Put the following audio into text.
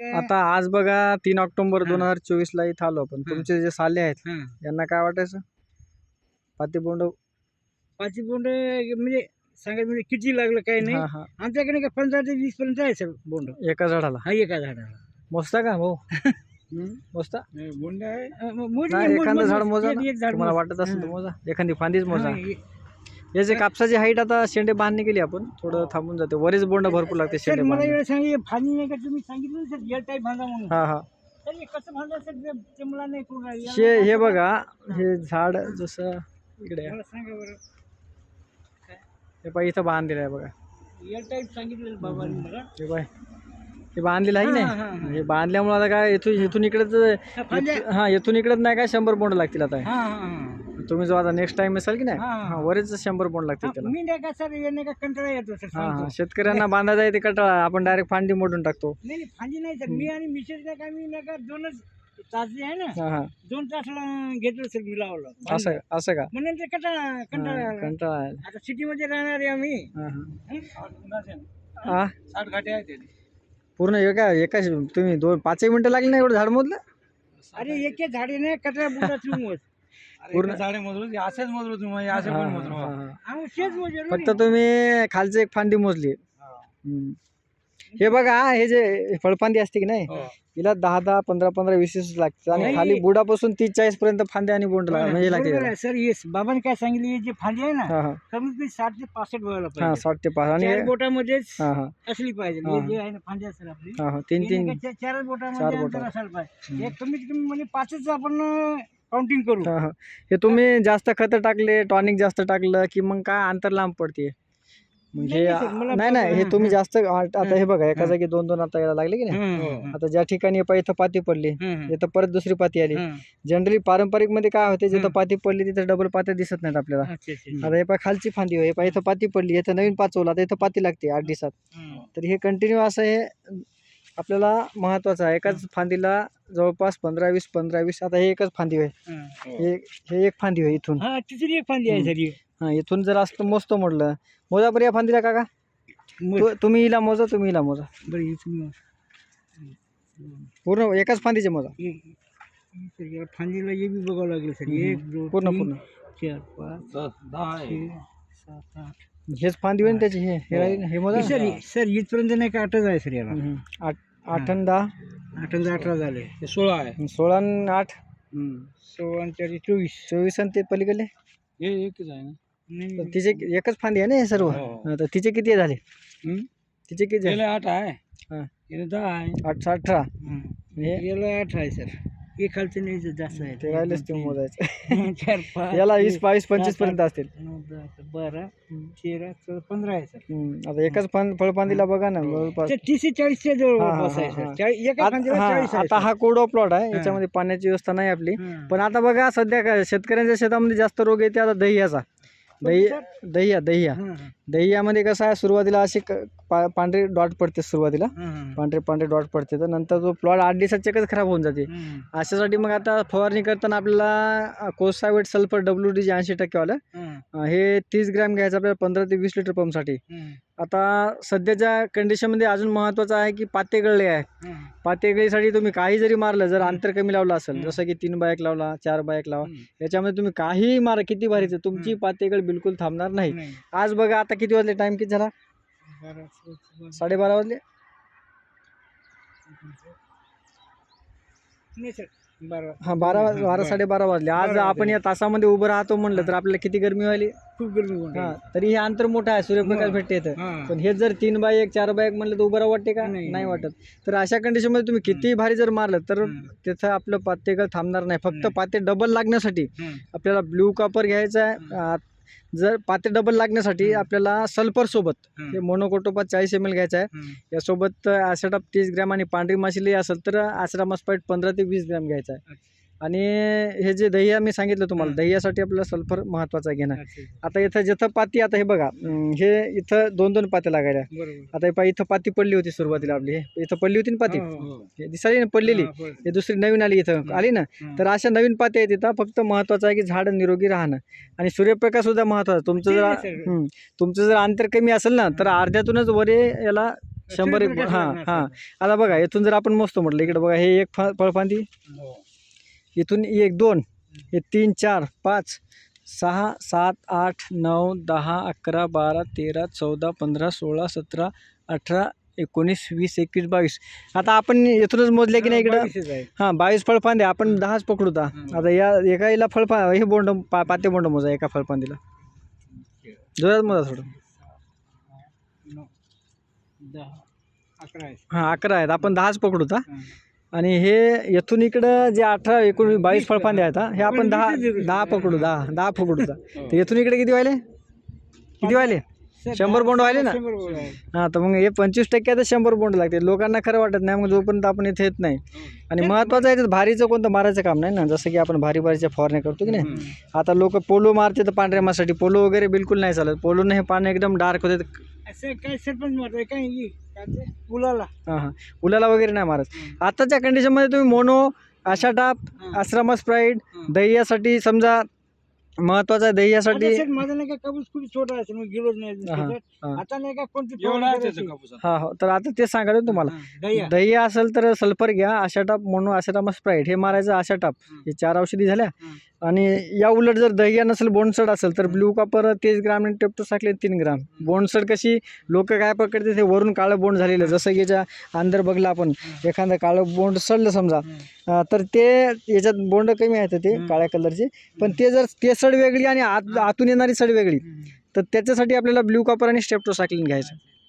आता आज बघा तीन ऑक्टोबर. दोन हजार चोवीस ला इथं आलो आपण. तुमचे जे साले आहेत. यांना काय वाटायचं? पातीबोंड पाचशे बोंड म्हणजे सांगायचं म्हणजे किती लागलं काय नाही. आमच्याकडे काय पंधरा ते वीस पर्यंत आहे सर बोंड. एका झाडाला? हा एका झाडाला. मोजता का भाऊ? मोजता? बोंड आहे. एखादं झाड मोज. मोज. वाटत असेल. मोजा. एखादी फांदीच मोजा. हा, याचे कापसाची हाईट आता शेंडे बांधणी केली आपण थोडं थांबून जाते. वरीच बोंड भरपूर लागते सर शेंडे मला बांधणी एवढं सांगा फानी नाही का तुम्ही सांगितलं ना सर एअर टाईप बांधा म्हणून? हा हा. सर हे कसं बांधा सर ते- ते मला नाही कळून राहिलं. याला हे हे बघा हे. झाड जसं इकडे आहे. मला सांगा बरं. हे पाय इथं बांधलेलं आहे बघा. एअर टाईप सांगितलं बाबांनी मला. हे पाय हे बांधलेलं आहे की हा, हा, नाही हे बांधल्यामुळे आता काय इथून इथून इकडेच हा, फांद्या- हा इथून इकडेच नाही काय शंभर बोंड लागतील आता. हा हा हा. तुम्ही जो आता नेक्स्ट टाइम असाल की नाही हा, हा. वरेच शंभर बोंड लागतील त्याला मी नाही का सर नाही का कंटाळा येतो सर हा सांगतो. शेतकऱ्यांना बांधायचा आहे ते कटाळा आपण डायरेक्ट फांदी मोडून टाकतो नाही नाही फांदी नाही सर मी आणि मिसेस नाही का मी नाही का दोनच तास आहे ना हा हा दोन तासला घेतलं सर मी लावलं असं असं का म्हणून ते कंटाळा कंटाळा हा, आला. कंटाळा आला. आता सिटीमध्ये राहणार आहे आम्ही हा, हं? हा. साठ घाटे आहेत पूर्ण एका एका तुम्ही दोन पाचही मिनिटं लागली ना एवढं झाड मोजलं अरे एक एक झाडे नाही कचरा मोज पूर्ण झाडे मोजलो असेच मोजलो तुम्ही हा, हा, हा. आम्ही तेच मोजलो फक्त तुम्ही खालची एक फांदी मोजली. हे. बघा हे जे फळफांदी असते की नाही हिला दहा दहा पंधरा पंधरा वीस वीस लागते आणि. खाली बुडापासून तीस चाळीस पर्यंत फांद्या आणि बोंड म्हणजे लागते सर येस बाबांनी काय सांगितलं? हे जे फांदी आहे ना हा हा. कमीत कमी साठ ते पासष्ट हा पाहिजे. साठ ते पाच आणि हा हा असली पाहिजे. हा. हे फांदी असेल आपली हा हा. तीन हे तीन. चार बोटामध्ये. असायला पाहिजे. हे कमीत कमी म्हणजे पाचच आपण काउंटिंग करू हा हा हे तुम्ही जास्त खत टाकले टॉनिक जास्त टाकलं की मग काय अंतर लांब पडते मग नाही, हे नाही sir, मला नाही नाही हे तुम्ही. जास्त आता हे बघा एका हा. जागी दोन दोन आता यायला लागले की नाही हं, आता ज्या ठिकाणी पाय इथं पाती पडली इथं परत दुसरी पाती आली. जनरली पारंपरिकमध्ये काय होते जिथं हं. पाती पडली तिथं डबल पात्या दिसत नाहीत आपल्याला अच्छा, अच्छा, अच्छा. आता हे पाय खालची फांदी हो हे पाय इथं पाती पडली इथं नवीन पाचवला आता इथं पाती लागते आठ दिवसात. तर हे कंटिन्यू असं हे आपल्याला महत्वाचं आहे. एकाच फांदीला जवळपास पंधरा वीस पंधरा वीस आता हे एकच फांदी होय हं. हे एक फांदी होय इथून. हा तिसरी एक फांदी आहे सर ही. इथून जर असतं मोजतो म्हटलं मोजा बरं या फांदीला काका. तु- तुम्ही हिला मोजा तुम्ही हिला मोजा. बरं ही तुम्ही मोज. पूर्ण एकाच फांदीचे मोजा. हे- हे सर या फांदीला हे बी बघावं लागेल सर. एक दोन पूर्ण तीन, पूर्ण. चार पाच छे, सात आठ. हेच फांदी होईल त्याची? हे हे राहील. सर सर इथपर्यंत नाही का आठच आहे सर याला. आठ आठ आणि दहा? आठ आणि अठरा झाले. हे सोळा आहे. सोळा आणि आठ? सोळा आणि चार चोवीस. चोवीस आणि ते पलीकडले? हे एकच आहे ना? तिचे एकच फांदी आहे ना हे सर्व? हो. तर तिचे किती झाले. तिचे किती झाले? आठ आहे. हा. दहा आहे. आठ अठरा. हे? आठ आहे सर. खालचं नाही जास्त आहे ते राहिलेच ते मोजायचे. चार पाच याला वीस बावीस पंचवीसपर्यंत असतील. बारा तेरा चौदा पंधरा आहे सर. आता एकाच फांद फळफांदीला बघा ना जवळपास. तीस चाळीसच्या जवळ बस आहे सर. चाळीस- एका आत- हा, चाळीस आहे आता सर. हा कोरडो प्लॉट आहे. याच्यामध्ये पाण्याची व्यवस्था नाही आपली. पण आता बघा सध्या काय शेतकऱ्यांच्या शेतामध्ये जास्त रोग येते आता दह्याचा. दही दह्या दह्या. हं, हं, दह्यामध्ये कसं आहे सुरुवातीला अशी क- पा- पांढरी डॉट पडते सुरुवातीला. पांढरे पांढरे डॉट पडते तर नंतर जो प्लॉट आठ दिवसात चेकच खराब होऊन जाते. अशासाठी मग आता फवारणी करताना आपल्याला कोसावेट सल्फर डब्ल्यू डी जे ऐंशी टक्केवालं हं, अं, हे तीस ग्रॅम घ्यायचं आपल्याला पंधरा ते वीस लिटर पंपसाठी हं, आता सध्याच्या कंडिशनमध्ये अजून महत्त्वाचं आहे की पाते गळले आहे. हं, पाते गळीसाठी तुम्ही काही जरी मारलं जर अंतर कमी लावलं असेल. जसं की तीन बायक लावला चार बायक लावा. याच्यामध्ये तुम्ही काहीही मारा किती भारीचं तुमची पातेगळ बिलकुल थांबणार नाही. नाही. आज बघा आता किती वाजले टाइम किती झाला साडेबारा वाजले हा बारा बारा साडेबारा वाजले आज आपण. या तासामध्ये उभं राहतो म्हणलं तर आपल्याला किती गरमी व्हायली खूप गरमी हा. तरी हे अंतर मोठं आहे सूर्यप्रकाश. भेटते इथं. पण हे जर तीन बाय एक चार बाय एक म्हणलं तर उभं राहा वाटते का नाही. वाटत तर अशा कंडिशनमध्ये तुम्ही किती भारी जर मारलं तर. त्याचं आपलं पातेगळ थांबणार नाही फक्त. पाते डबल लागण्यासाठी आपल्याला ब्ल्यू कॉपर घ्यायचं आहे जर पाते डबल लागण्यासाठी. आपल्याला सल्फर सोबत हं, मोनोकोटोपा चाळीस एम एल घ्यायचा आहे यासोबत ॲसिडॉप तीस ग्रॅम आणि पांढरी माशिली असेल तर ॲसिडामस्पाईट पंधरा ते वीस ग्रॅम घ्यायचा आहे. आणि हे जे दह्या मी सांगितलं तुम्हाला. दह्यासाठी आपल्याला सल्फर महत्त्वाचं आहे घेणं. आता इथं जिथं पाती आता हे बघा हे इथं दोन दोन पात्या लागायला. आता हे पहा इथं पाती पडली होती सुरुवातीला आपली हे. इथं पडली होती ना पाती? हो, हो. दिसायली ना पडलेली. हा, दुसरी नवीन आली इथं. आली ना. तर अशा नवीन पात्या आहेत इथं फक्त महत्त्वाचं आहे की झाड निरोगी राहणं. आणि सूर्यप्रकाश सुद्धा महत्त्वाचा तुमचं जर तुमचं जर अंतर कमी असेल ना तर अर्ध्यातूनच वरे याला शंभर एक हां हां. आता बघा इथून जर आपण मोजतो म्हटलं इकडे बघा हे एक फळफांदी. हो. इथून एक दोन हे तीन चार पाच सहा सात आठ नऊ दहा अकरा बारा तेरा चौदा पंधरा सोळा सतरा अठरा एकोणीस वीस एकवीस बावीस. आता आपण इथूनच मोजले की नाही इकडं. हां बावीस फळफांदे. आपण दहाच पकडू ता हम्म. आता या एका याला फळफा हे बोंड पा पाते बोंड मोजा एका फळफांदीला. जोरात मोजा थोडं. हां अकरा आहेत. आपण दहाच पकडू ता हां. आणि हे येथून इकडं जे अठरा एकोणीस बावीस फळफांदे आहेत हा, हे आपण दहा दहा. पकडू दहा दहा पकडू ता हो. तर येथून इकडे किती व्हायले किती व्हायले शंभर बोंड व्हायले ना? शंभर बोंड आहे. हां तर मग हे पंचवीस टक्के आता शंभर बोंड लागते. लोकांना खरं वाटत नाही मग जोपर्यंत आपण इथे येत नाही. आणि महत्त्वाचं आहे ते भारीचं कोणतं मारायचं काम नाही ना? जसं की आपण भारी भारीच्या फवारण्या करतो की नाही? हम्म. आता लोक पोलो मारते तर पांढऱ्या मासाठी पोलो वगैरे बिलकुल नाही चालत. पोलोने हे पाणी एकदम डार्क होते. असं काय सरपंच मारतोय? काय ही? काय ते? मुलाला हां हां. उलाला वगैरे नाही मारत. आताच्या कंडिशनमध्ये तुम्ही मोनो आशा टाप. आश्रमा स्प्राईट हां. दह्यासाठी समजा महत्वाचं आहे आता सर माझा नाही का कापूस खूप छोटा मग नाही हां, त्याच्यात. हां. आता नाही का कोणती एवढा फवारणी आहे करायची? त्याचा कापूस हा हो तर आता ते सांगायला तुम्हाला हां, दह्या. दही असेल तर सल्फर घ्या Asataf mono Asataf Sprite हे मारायचं आशा टाप हं. हे चार औषधी झाल्या. आणि या उलट जर दह्या नसेल बोंडसड असेल तर ब्ल्यू कॉपर तेच ग्राम आणि टेप्टो टाकले तीन ग्राम बोंडसड कशी लोक काय पकडते ते वरून काळं बोंड झालेलं जसं की याच्या अंदर बघलं आपण एखादं काळं बोंड सडलं समजा हं. अं, तर ते याच्यात बोंड कमी आहेत ते हं. काळ्या कलरचे पण ते जर ते सड वेगळी आणि आत आतून येणारी सड वेगळी. तर त्याच्यासाठी आपल्याला ब्ल्यू कॉपर आणि स्टेप्टोसायक्लिन घ्यायचं.